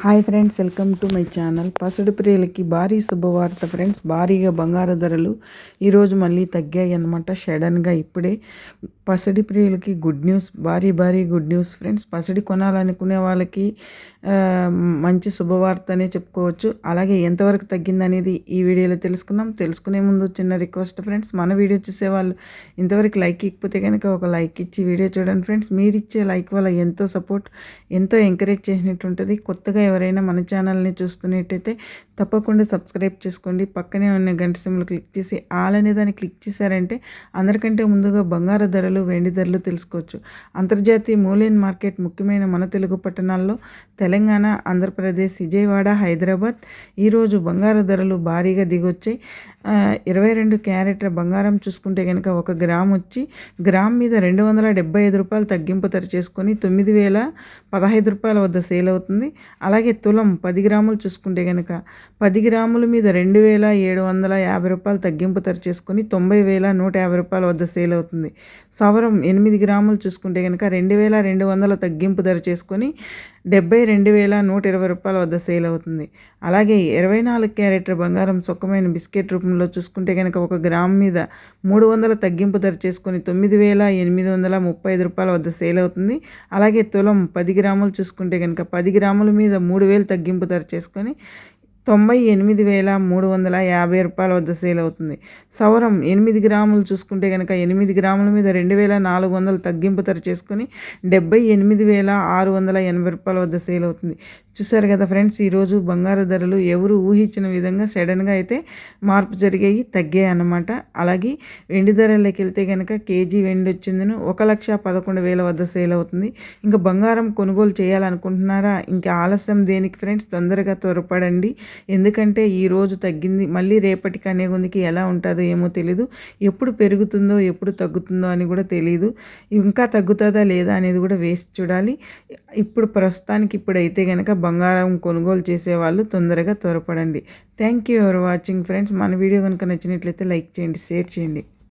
Hi friends welcome to my channel. పసుడు ప్రియులకి భారీ శుభవార్త ఫ్రెండ్స్. భారీగా బంగారు ధరలు ఈరోజు మళ్ళీ తగ్గాయి అనమాట సడన్గా ఇప్పుడే పసిడి ప్రియులకి గుడ్ న్యూస్ భారీ భారీ గుడ్ న్యూస్ ఫ్రెండ్స్. పసిడి కొనాలనుకునే వాళ్ళకి మంచి శుభవార్త అనే చెప్పుకోవచ్చు. అలాగే ఎంతవరకు తగ్గిందనేది ఈ వీడియోలో తెలుసుకున్నాం. తెలుసుకునే ముందు చిన్న రిక్వెస్ట్ ఫ్రెండ్స్. మన వీడియో చూసే వాళ్ళు ఇంతవరకు లైక్ ఇకపోతే కనుక ఒక లైక్ ఇచ్చి వీడియో చూడండి ఫ్రెండ్స్. మీరు ఇచ్చే లైక్ వల్ల ఎంతో సపోర్ట్ ఎంతో ఎంకరేజ్ చేసినట్టు ఉంటుంది. కొత్తగా ఎవరైనా మన ఛానల్ని చూస్తున్నట్టయితే తప్పకుండా సబ్స్క్రైబ్ చేసుకోండి. పక్కనే ఉన్న గంట సిమ్లు క్లిక్ చేసి ఆల్ అనే దాన్ని క్లిక్ చేశారంటే అందరికంటే ముందుగా బంగారు ధరలు వెండి ధరలు తెలుసుకోవచ్చు. అంతర్జాతీయ మూలైన మార్కెట్ ముఖ్యమైన మన తెలుగు పట్టణాల్లో తెలంగాణ ఆంధ్రప్రదేశ్ విజయవాడ హైదరాబాద్ ఈరోజు బంగారు ధరలు భారీగా దిగొచ్చాయి. ఇరవై రెండు క్యారెట్ల బంగారం చూసుకుంటే కనుక ఒక గ్రామ్ వచ్చి గ్రామ్ మీద రెండు వందల డెబ్బై ఐదు రూపాయలు తగ్గింపు తర చేసుకొని తొమ్మిది వేల పదహైదు రూపాయల వద్ద సేల్ అవుతుంది. అలా అలాగే తులం పది గ్రాములు చూసుకుంటే కనుక పది గ్రాముల మీద రెండు వేల ఏడు వందల యాభై రూపాయలు తగ్గింపు తర చేసుకొని తొంభై వేల నూట యాభై రూపాయల వద్ద సేల్ అవుతుంది. సవరం ఎనిమిది గ్రాములు చూసుకుంటే కనుక రెండు వేల రెండు వందల తగ్గింపు ధర చేసుకొని డెబ్బై రెండు వేల నూట ఇరవై రూపాయల వద్ద సేల్ అవుతుంది. అలాగే ఇరవై నాలుగు క్యారెట్ల బంగారం సుఖమైన బిస్కెట్ రూపంలో చూసుకుంటే కనుక ఒక గ్రామ్ మీద మూడు వందల తగ్గింపు ధర చేసుకొని తొమ్మిది వేల ఎనిమిది వందల ముప్పై ఐదు రూపాయల వద్ద సేల్ అవుతుంది. అలాగే తులం పది గ్రాములు చూసుకుంటే కనుక పది గ్రాముల మీద మూడు వేలు తగ్గింపు ధర చేసుకొని తొంభై ఎనిమిది వేల మూడు వందల యాభై రూపాయల వద్ద సేల్ అవుతుంది. సౌరం ఎనిమిది గ్రాములు చూసుకుంటే కనుక ఎనిమిది గ్రాముల మీద రెండు వేల నాలుగు వందలు తగ్గింపు ధర చేసుకొని డెబ్బై ఎనిమిది వేల ఆరు వందల ఎనభై రూపాయల వద్ద సేల్ అవుతుంది. చూసారు కదా ఫ్రెండ్స్ ఈరోజు బంగారు ధరలు ఎవరు ఊహించిన విధంగా సడన్గా అయితే మార్పు జరిగాయి తగ్గాయి అన్నమాట. అలాగే వెండి ధరలోకి వెళ్తే కనుక కేజీ వెండి వచ్చిందని ఒక లక్ష పదకొండు వేల వద్ద సేల్ అవుతుంది. ఇంకా బంగారం కొనుగోలు చేయాలనుకుంటున్నారా? ఇంకా ఆలస్యం దేనికి ఫ్రెండ్స్? తొందరగా త్వరపడండి. ఎందుకంటే ఈరోజు తగ్గింది మళ్ళీ రేపటికి అనే కొందికి ఎలా ఉంటుందో ఏమో తెలీదు. ఎప్పుడు పెరుగుతుందో ఎప్పుడు తగ్గుతుందో అని కూడా తెలియదు ఇంకా తగ్గుతుందా లేదా అనేది కూడా వేసి చూడాలి. ఇప్పుడు ప్రస్తుతానికి ఇప్పుడైతే కనుక బంగారం కొనుగోలు చేసేవాళ్ళు తొందరగా త్వరపడండి. Thank you for watching friends మన వీడియో కనుక నచ్చినట్లయితే లైక్ చేయండి షేర్ చేయండి.